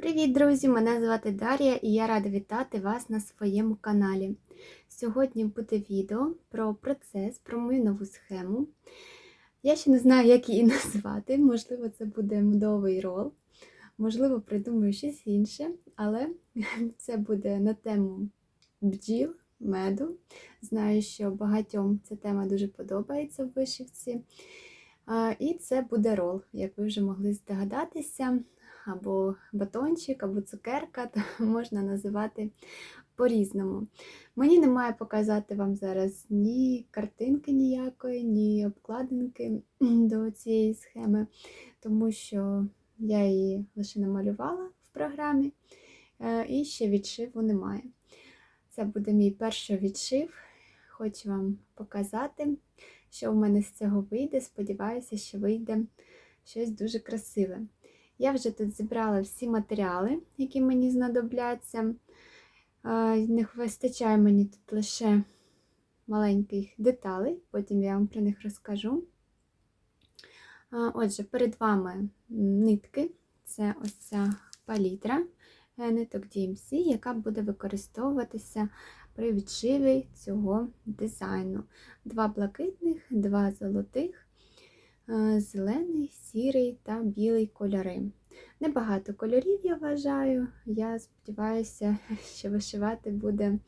Привіт, друзі! Мене звати Дар'я і я рада вітати вас на своєму каналі. Сьогодні буде відео про процес, про мою нову схему. Я ще не знаю, як її назвати. Можливо, це буде медовий рол, можливо, придумаю щось інше, але це буде на тему бджіл, меду. Знаю, що багатьом ця тема дуже подобається в вишивці. І це буде рол, як ви вже могли здогадатися або батончик, або цукерка, то можна називати по-різному. Мені немає показати вам зараз ні картинки ніякої, ні обкладинки до цієї схеми, тому що я її лише намалювала в програмі, е, і ще відшиву немає. Це буде мій перший відшив. Хочу вам показати, що в мене з цього вийде. Сподіваюся, що вийде щось дуже красиве. Я вже тут зібрала всі матеріали, які мені знадобляться. Не вистачає мені тут лише маленьких деталей, потім я вам про них розкажу. Отже, перед вами нитки це ось ця палітра е, ниток DMC, яка буде використовуватися при відшиві цього дизайну. Два блакитних, два золотих зелений, сірий та білий кольори. Небагато кольорів, я вважаю. Я сподіваюся, що вишивати буде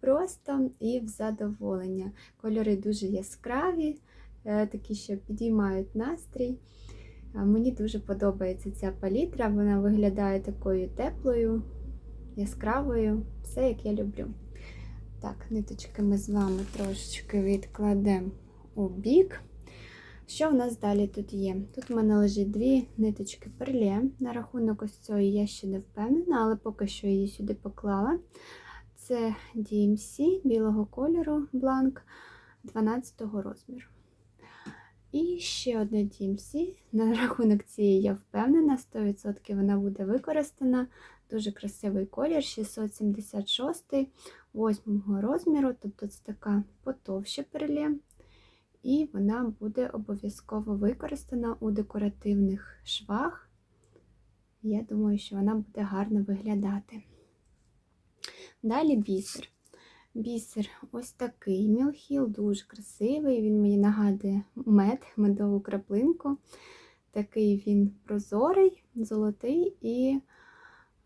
просто і в задоволення. Кольори дуже яскраві, е, такі, що підіймають настрій. Мені дуже подобається ця палітра, вона виглядає такою теплою, яскравою, все як я люблю. Так, ниточки ми з вами трошечки відкладемо у бік. Що в нас далі тут є? Тут в мене лежить дві ниточки перле. На рахунок ось цієї я ще не впевнена, але поки що її сюди поклала. Це DMC білого кольору бланк 12 розміру. І ще одне DMC. На рахунок цієї я впевнена, 100% вона буде використана. Дуже красивий колір, 676 8 розміру, тобто це така потовща перле і вона буде обов'язково використана у декоративних швах. Я думаю, що вона буде гарно виглядати. Далі бісер. Бісер ось такий мілхіл, дуже красивий, він мені нагадує мед, медову краплинку. Такий він прозорий, золотий, і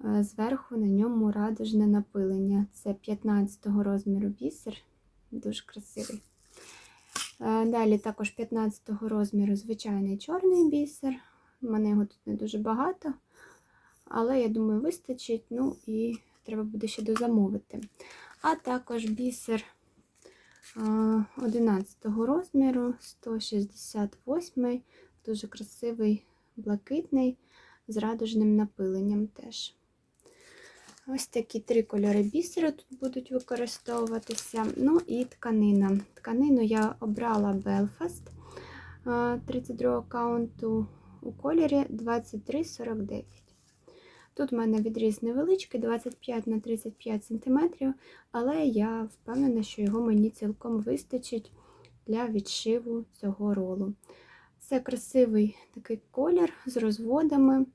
е, зверху на ньому радужне напилення. Це 15 го розміру бісер, дуже красивий. Е, далі також 15 розміру звичайний чорний бісер. У мене його тут не дуже багато, але я думаю, вистачить. Ну і треба буде ще дозамовити. А також бісер 11 е, розміру, 168 дуже красивий, блакитний, з радужним напиленням теж. Ось такі три кольори бісеру тут будуть використовуватися. Ну і тканина. Тканину я обрала Belfast 32 каунту у кольорі 2349. Тут в мене відріз невеличкий, 25 на 35 см, але я впевнена, що його мені цілком вистачить для відшиву цього ролу. Це красивий такий колір з розводами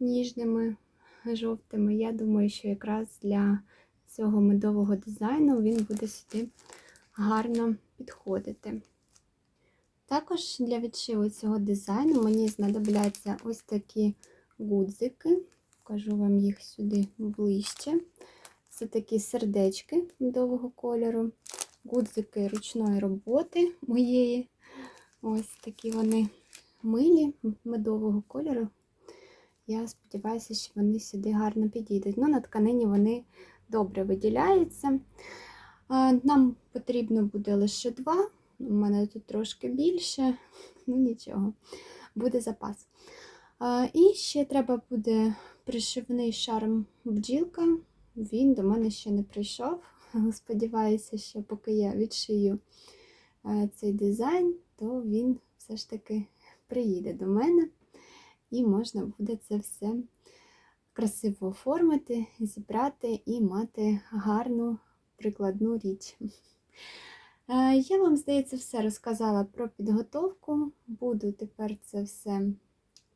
ніжними жовтими. Я думаю, що якраз для цього медового дизайну він буде сюди гарно підходити. Також для відшиву цього дизайну мені знадобляться ось такі гудзики. Покажу вам їх сюди ближче. Це такі сердечки медового кольору, гудзики ручної роботи моєї. Ось такі вони милі медового кольору. Я сподіваюся, що вони сюди гарно підійдуть. Ну, на тканині вони добре виділяються. Нам потрібно буде лише два. У мене тут трошки більше, ну нічого, буде запас. І ще треба буде пришивний шарм бджілка. Він до мене ще не прийшов. Сподіваюся, що поки я відшию цей дизайн, то він все ж таки приїде до мене і можна буде це все красиво оформити, зібрати і мати гарну прикладну річ. Е, я вам, здається, все розказала про підготовку. Буду тепер це все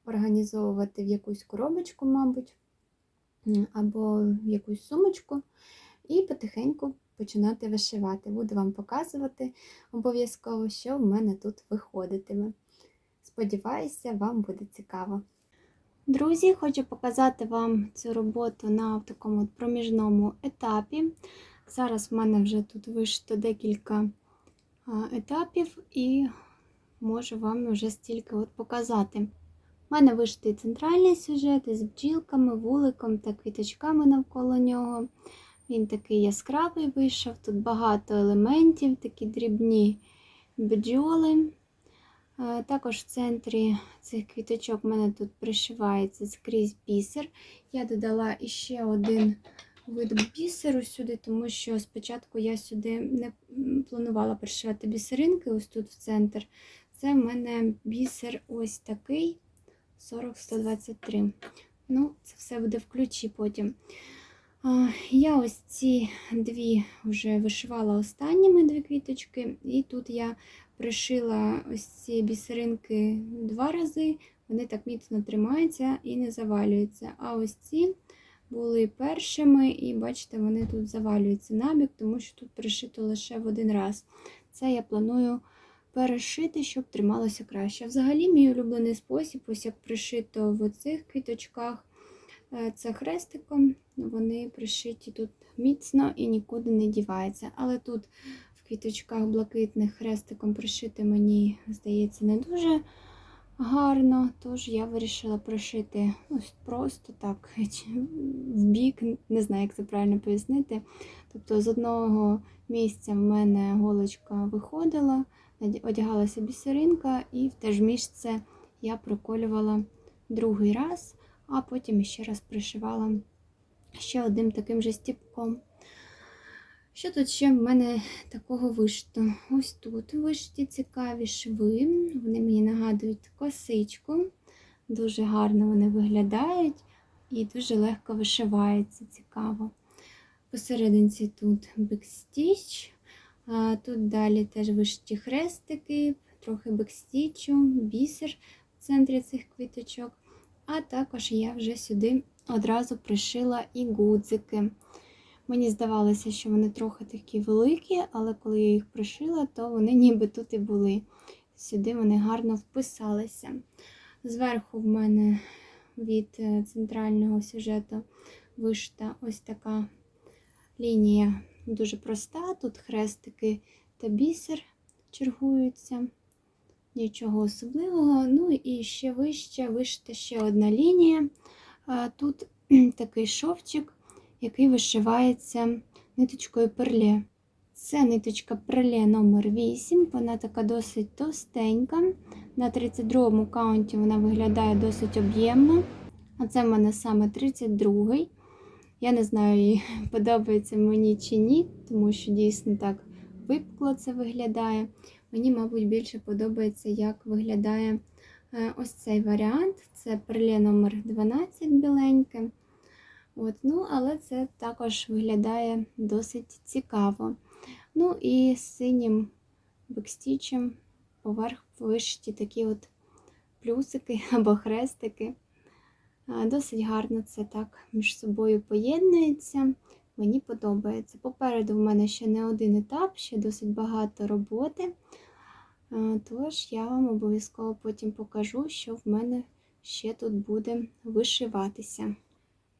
організовувати в якусь коробочку, мабуть. або якусь сумочку і потихеньку починати вишивати. Буду вам показувати обов'язково, що в мене тут виходитиме. Сподіваюся, вам буде цікаво. Друзі, хочу показати вам цю роботу на такому проміжному етапі. Зараз в мене вже тут вишито декілька етапів, і можу вам вже стільки от показати. У мене вишитий центральний сюжет із бджілками, вуликом та квіточками навколо нього. Він такий яскравий вийшов, тут багато елементів, такі дрібні бджоли. Е, Також в центрі цих квіточок в мене тут пришивається скрізь бісер. Я додала іще один вид бісеру сюди, тому що спочатку я сюди не планувала пришивати бісеринки, ось тут в центр. Це в мене бісер ось такий 40-123. Ну, це все буде в ключі потім. Я ось ці дві вже вишивала останніми дві квіточки, і тут я пришила ось ці бісеринки два рази, вони так міцно тримаються і не завалюються. А ось ці були першими, і бачите, вони тут завалюються набік, тому що тут пришито лише в один раз. Це я планую перешити, щоб трималося краще. Взагалі, мій улюблений спосіб, ось як пришито в оцих квіточках, е, це хрестиком. Вони пришиті тут міцно і нікуди не діваються. Але тут в квіточках блакитних хрестиком пришити мені, здається, не дуже гарно. Тож я вирішила пришити ось просто так в бік, не знаю, як це правильно пояснити. Тобто з одного місця в мене голочка виходила, одягалася бісеринка, і в те ж місце я проколювала другий раз, а потім ще раз пришивала ще одним таким же стіпком. Що тут ще в мене такого вишито? Ось тут вишиті цікаві шви. Вони мені нагадують косичку. Дуже гарно вони виглядають і дуже легко вишивається цікаво. Посерединці тут бекстіч. Тут далі теж вишиті хрестики, трохи бекстічу, бісер в центрі цих квіточок. А також я вже сюди одразу пришила і гудзики. Мені здавалося, що вони трохи такі великі, але коли я їх пришила, то вони ніби тут і були. Сюди вони гарно вписалися. Зверху в мене від е, центрального сюжету вишита ось така лінія дуже проста. Тут хрестики та бісер чергуються. Нічого особливого. Ну і ще вище вишита ще одна лінія. Тут такий шовчик, який вишивається ниточкою перле. Це ниточка перле номер 8 вона така досить товстенька. На 32-му каунті вона виглядає досить об'ємно. А це в мене саме 32-й. Я не знаю, подобається мені чи ні, тому що дійсно так випукло це виглядає. Мені, мабуть, більше подобається, як виглядає е, ось цей варіант. Це перле номер 12 біленьке. От, ну, але це також виглядає досить цікаво. Ну і синім бекстічем поверх вишиті такі от плюсики або хрестики. Досить гарно це так між собою поєднується. Мені подобається. Попереду в мене ще не один етап, ще досить багато роботи. Тож я вам обов'язково потім покажу, що в мене ще тут буде вишиватися.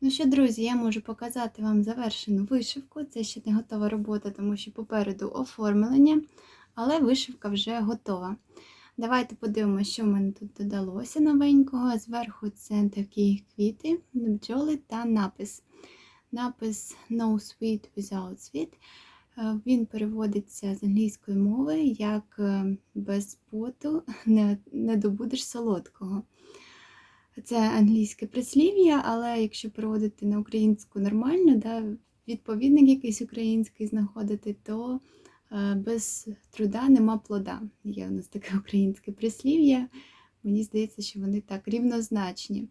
Ну що, друзі, я можу показати вам завершену вишивку. Це ще не готова робота, тому що попереду оформлення, але вишивка вже готова. Давайте подивимося, що в мене тут додалося новенького. Зверху це такі квіти, бджоли та напис. Напис No sweet without sweet. Е, Він переводиться з англійської мови як без поту не, не добудеш солодкого. Це англійське прислів'я, але якщо переводити на українську нормально, да, відповідник якийсь український знаходити, то е, без труда нема плода. Є у нас таке українське прислів'я. Мені здається, що вони так рівнозначні.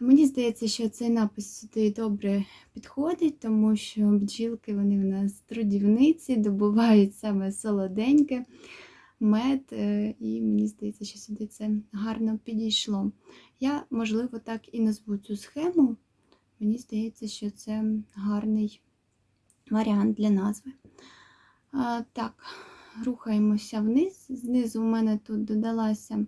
Мені здається, що цей напис сюди добре підходить, тому що бджілки вони в нас трудівниці, добувають саме солоденьке, мед, е, і мені здається, що сюди це гарно підійшло. Я, можливо, так і назву цю схему Мені здається, що це гарний варіант для назви. Так, рухаємося вниз. Знизу в мене тут додалася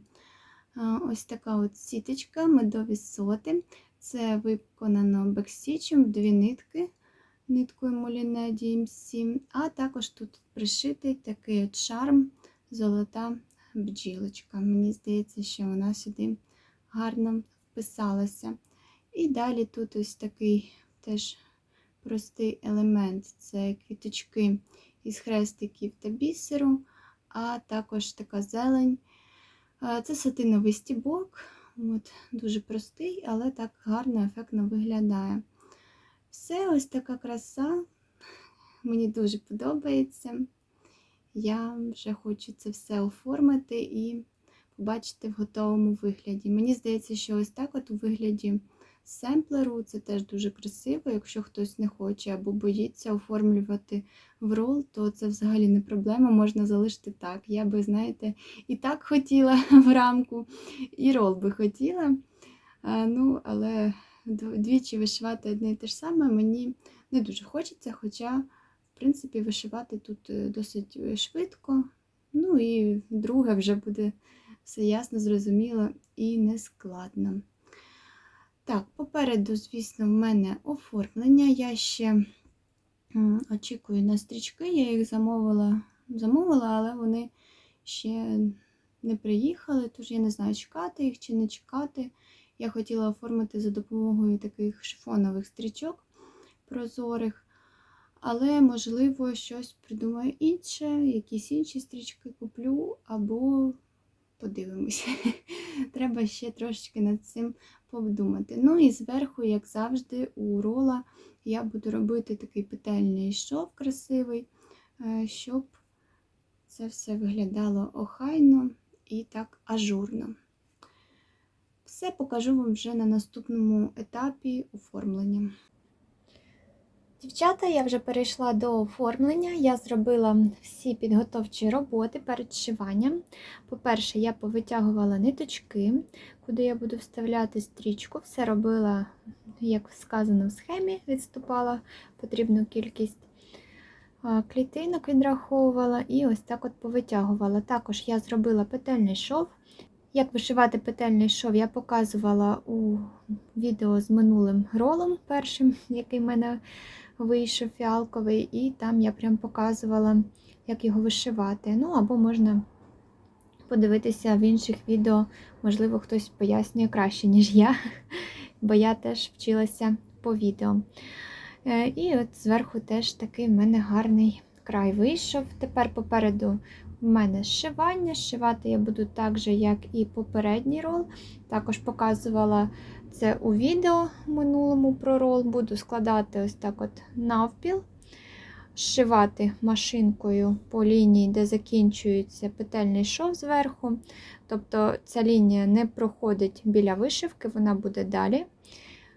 ось така от сіточка, медові соти. Це виконано бекстічем, дві нитки, ниткою Моліне DMC, а також тут пришитий такий от шарм, золота бджілочка. Мені здається, що вона сюди гарно вписалася. І далі тут ось такий теж простий елемент це квіточки із хрестиків та бісеру, а також така зелень. Це сатиновий стібок, От, дуже простий, але так гарно, ефектно виглядає. Все, ось така краса. Мені дуже подобається. Я вже хочу це все оформити і побачити в готовому вигляді. Мені здається, що ось так от у вигляді семплеру це теж дуже красиво. Якщо хтось не хоче або боїться оформлювати в рол, то це взагалі не проблема, можна залишити так. Я би, знаєте, і так хотіла в рамку, і рол би хотіла. А, ну, Але двічі вишивати одне і те ж саме мені не дуже хочеться, хоча, в принципі, вишивати тут е, досить е, швидко. Ну і друге вже буде все ясно, зрозуміло і нескладно. Так, попереду, звісно, в мене оформлення. Я ще очікую на стрічки, я їх замовила, замовила, але вони ще не приїхали, тож я не знаю, чекати їх чи не чекати. Я хотіла оформити за допомогою таких шифонових стрічок прозорих. Але, можливо, щось придумаю інше, якісь інші стрічки куплю, або подивимося. Треба ще трошечки над цим подумати. Ну і зверху, як завжди, у рола я буду робити такий петельний шов красивий, е, щоб це все виглядало охайно і так ажурно. Все покажу вам вже на наступному етапі оформлення. Дівчата, я вже перейшла до оформлення. Я зробила всі підготовчі роботи перед шиванням. По-перше, я повитягувала ниточки, куди я буду вставляти стрічку. Все робила, як сказано в схемі, відступала потрібну кількість клітинок, відраховувала і ось так от повитягувала. Також я зробила петельний шов. Як вишивати петельний шов, я показувала у відео з минулим ролом, першим, який в мене вийшов фіалковий, і там я прям показувала, як його вишивати. Ну, або можна подивитися в інших відео, можливо, хтось пояснює краще, ніж я, бо я теж вчилася по відео. Е, і от зверху теж такий в мене гарний край вийшов. Тепер попереду в мене зшивання. Зшивати я буду так же, як і попередній рол. Також показувала це у відео минулому про рол. Буду складати ось так от навпіл, зшивати машинкою по лінії, де закінчується петельний шов зверху. Тобто ця лінія не проходить біля вишивки, вона буде далі.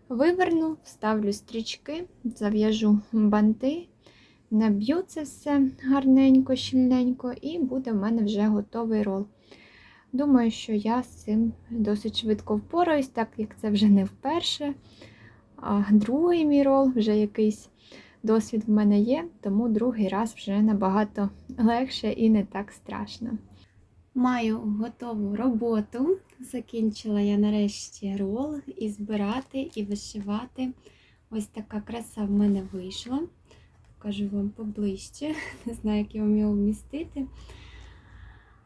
Виверну, вставлю стрічки, зав'яжу банти, наб'ю це все гарненько, щільненько, і буде в мене вже готовий рол. Думаю, що я з цим досить швидко впораюсь, так як це вже не вперше. А другий мій рол, вже якийсь досвід в мене є, тому другий раз вже набагато легше і не так страшно. Маю готову роботу. Закінчила я нарешті рол і збирати, і вишивати. Ось така краса в мене вийшла. Покажу вам поближче, не знаю, як його вмістити.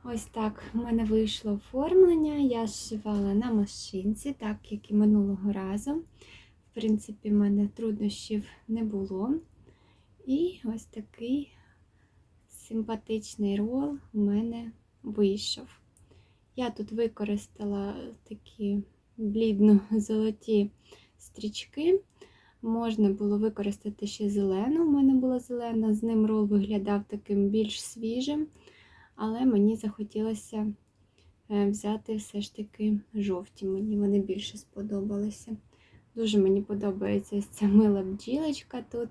Ось так в мене вийшло оформлення. Я зшивала на машинці, так як і минулого разу. В принципі, в мене труднощів не було. І ось такий симпатичний рол у мене вийшов. Я тут використала такі блідно-золоті стрічки. Можна було використати ще зелену, у мене була зелена, з ним рол виглядав таким більш свіжим але мені захотілося е, взяти все ж таки жовті. Мені вони більше сподобалися. Дуже мені подобається ось ця мила бджілочка тут.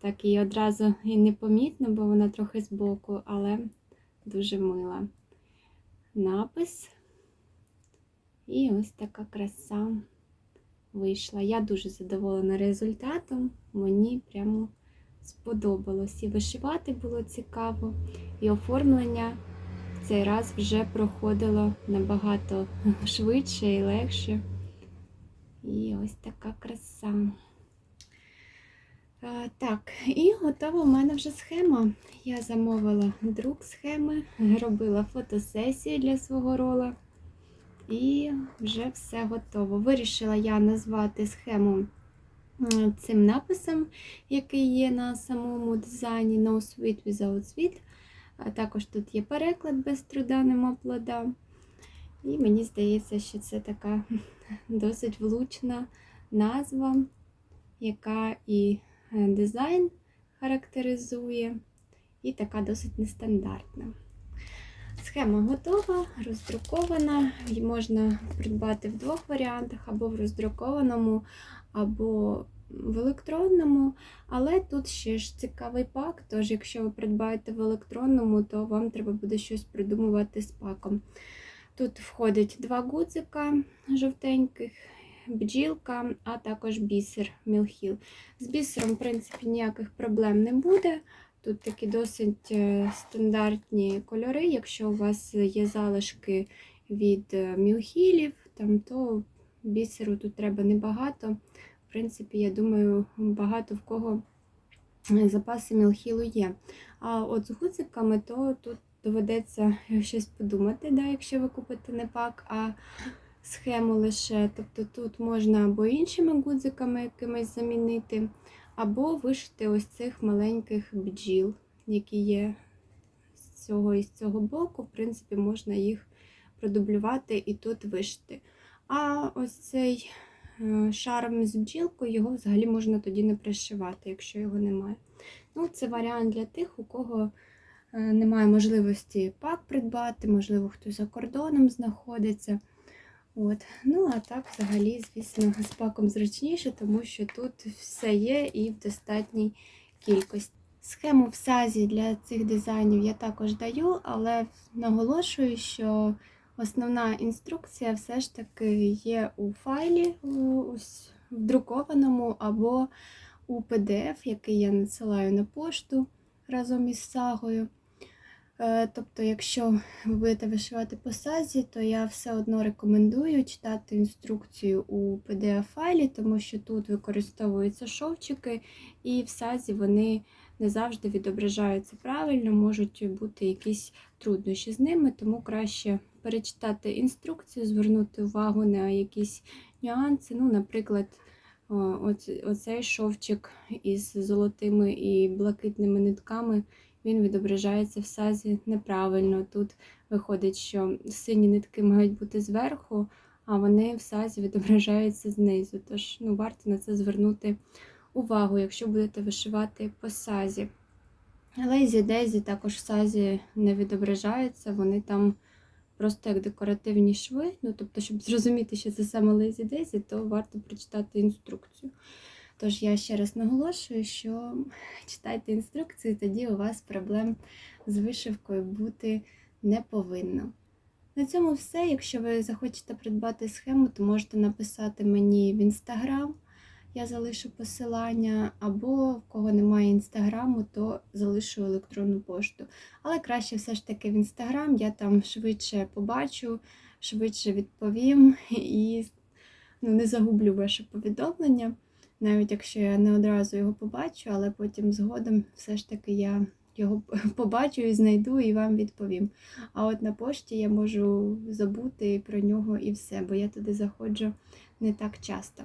Так її одразу і непомітно, бо вона трохи збоку, але дуже мила. Напис. І ось така краса вийшла. Я дуже задоволена результатом. Мені прямо сподобалось. І вишивати було цікаво, і оформлення в цей раз вже проходило набагато швидше і легше. І ось така краса. Так, і готова в мене вже схема. Я замовила друк схеми, робила фотосесію для свого рола. І вже все готово. Вирішила я назвати схему цим написом, який є на самому дизайні No Sweet Without Sweet. А також тут є переклад без труда нема плода. І мені здається, що це така досить влучна назва, яка і е, дизайн характеризує, і така досить нестандартна. Схема готова, роздрукована, її можна придбати в двох варіантах: або в роздрукованому, або в електронному. Але тут ще ж цікавий пак, тож якщо ви придбаєте в електронному, то вам треба буде щось придумувати з паком. Тут входить два гудзика жовтеньких, бджілка, а також бісер Мілхіл. З бісером, в принципі, ніяких проблем не буде. Тут такі досить е, стандартні кольори. Якщо у вас є залишки від е, мілхілів, там, то бісеру тут треба небагато. В принципі, я думаю, багато в кого е, запаси мілхілу є. А от з гудзиками, то тут доведеться щось подумати, да, якщо ви купите не пак, а схему лише. Тобто тут можна або іншими гудзиками якимись замінити, або вишити ось цих маленьких бджіл, які є з цього і з цього боку. В принципі, можна їх продублювати і тут вишити. А ось цей е, шарм з бджілкою, його взагалі можна тоді не пришивати, якщо його немає. Ну, Це варіант для тих, у кого е, немає можливості пак придбати, можливо, хтось за кордоном знаходиться. От. Ну, а так, взагалі, звісно, з паком зручніше, тому що тут все є і в достатній кількості. Схему в сазі для цих дизайнів я також даю, але наголошую, що основна інструкція все ж таки є у файлі, ось в друкованому або у PDF, який я надсилаю на пошту разом із сагою. Е, Тобто, якщо ви будете вишивати по сазі, то я все одно рекомендую читати інструкцію у PDF-файлі, тому що тут використовуються шовчики, і в сазі вони не завжди відображаються правильно, можуть бути якісь труднощі з ними, тому краще перечитати інструкцію, звернути увагу на якісь нюанси. Ну, Наприклад, оцей шовчик із золотими і блакитними нитками він відображається в сазі неправильно. Тут виходить, що сині нитки мають бути зверху, а вони в сазі відображаються знизу. Тож ну, варто на це звернути увагу, якщо будете вишивати по сазі. Лейзі Дезі також в сазі не відображаються, вони там просто як декоративні шви. Ну, тобто, щоб зрозуміти, що це саме Лейзі Дезі, то варто прочитати інструкцію. Тож я ще раз наголошую, що читайте інструкцію, тоді у вас проблем з вишивкою бути не повинно. На цьому все. Якщо ви захочете придбати схему, то можете написати мені в інстаграм, я залишу посилання, або в кого немає інстаграму, то залишу електронну пошту. Але краще все ж таки в інстаграм, я там швидше побачу, швидше відповім і ну, не загублю ваше повідомлення навіть якщо я не одразу його побачу, але потім згодом все ж таки я його побачу і знайду і вам відповім. А от на пошті я можу забути про нього і все, бо я туди заходжу не так часто.